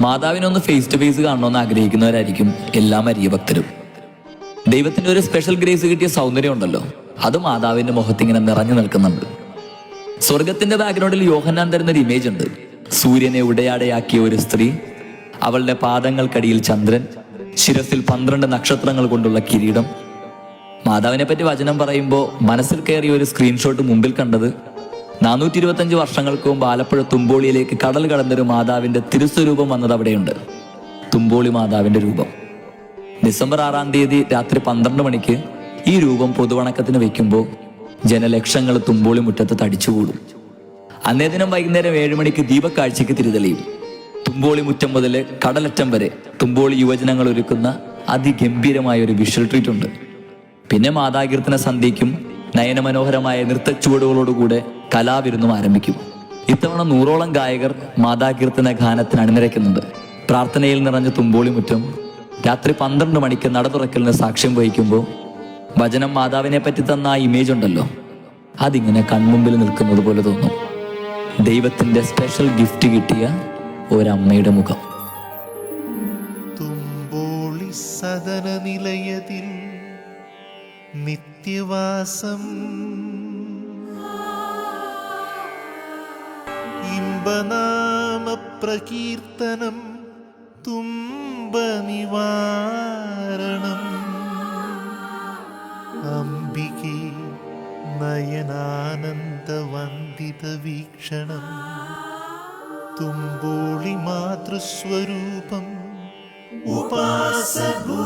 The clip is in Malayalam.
മാതാവിനെ ഒന്ന് ഫേസ് ടു ഫേസ് കാണണമെന്ന് ആഗ്രഹിക്കുന്നവരായിരിക്കും എല്ലാ മരിയ ഭക്തരും. ദൈവത്തിന്റെ ഒരു സ്പെഷ്യൽ ഗ്രേസ് കിട്ടിയ സൗന്ദര്യം ഉണ്ടല്ലോ. അത് മാതാവിന്റെ മുഖത്ത് ഇങ്ങനെ നിറഞ്ഞു നിൽക്കുന്നുണ്ട്. സ്വർഗത്തിന്റെ ബാക്ക്ഗ്രൗണ്ടിൽ യോഹന്നാൻ തരുന്ന ഒരു ഇമേജ് ഉണ്ട്. സൂര്യനെ ഉടയാടയാക്കിയ ഒരു സ്ത്രീ അവളുടെ പാദങ്ങൾക്കടിയിൽ ചന്ദ്രൻ ശിരസിൽ പന്ത്രണ്ട് നക്ഷത്രങ്ങൾ കൊണ്ടുള്ള കിരീടം. മാതാവിനെ പറ്റി വചനം പറയുമ്പോൾ മനസ്സിൽ കയറിയ ഒരു സ്ക്രീൻഷോട്ട് മുമ്പിൽ കണ്ടത് നാനൂറ്റി ഇരുപത്തഞ്ച് വർഷങ്ങൾക്ക് മുമ്പ് ആലപ്പുഴ തുമ്പോളിയിലേക്ക് കടൽ കടന്നൊരു മാതാവിന്റെ തിരുസ്വരൂപം വന്നത് അവിടെയുണ്ട്. തുമ്പോളി മാതാവിന്റെ രൂപം. ഡിസംബർ ആറാം തീയതി രാത്രി പന്ത്രണ്ട് മണിക്ക് ഈ രൂപം പൊതുവണക്കത്തിന് വെക്കുമ്പോൾ ജനലക്ഷങ്ങൾ തുമ്പോളി മുറ്റത്ത് തടിച്ചുകൂടും. അന്നേ ദിനം വൈകുന്നേരം ഏഴ് മണിക്ക് ദീപക്കാഴ്ചയ്ക്ക് തിരിതെളിയും. തുമ്പോളി മുറ്റം മുതൽ കടലറ്റം വരെ തുമ്പോളി യുവജനങ്ങൾ ഒരുക്കുന്ന അതിഗംഭീരമായ ഒരു വിഷ്വൽ ട്രീറ്റ് ഉണ്ട്. പിന്നെ മാതാകീർത്തന സന്ധ്യയ്ക്കും നയനമനോഹരമായ നൃത്തച്ചുവടുകളോടുകൂടെ കലാവിരുന്നും ആരംഭിക്കും. ഇത്തവണ നൂറോളം ഗായകർ മാതാകീർത്തന ഗാനത്തിന് അണിനിരക്കുന്നുണ്ട് പ്രാർത്ഥനയിൽ നിറഞ്ഞ തുമ്പോളി മുറ്റം രാത്രി പന്ത്രണ്ട് മണിക്ക് നട തുറക്കലിന് സാക്ഷ്യം വഹിക്കുമ്പോൾ വചനം മാതാവിനെ പറ്റി തന്ന ആ ഇമേജ് ഉണ്ടല്ലോ. അതിങ്ങനെ കൺമുമ്പിൽ നിൽക്കുന്നത് പോലെ തോന്നും. ദൈവത്തിന്റെ സ്പെഷ്യൽ ഗിഫ്റ്റ് കിട്ടിയ ഒരമ്മയുടെ മുഖം. സദന നിലയതിൽ നിത്യവാസം ഇമ്പനാമ പ്രകീർത്തനം തുമ്പ നിവാരണം അംബികെ നയനാനന്ദ വന്ദിത വീക്ഷണം തുമ്പോളി മാതൃസ്വരൂപം ഉപാസഭൂഷണം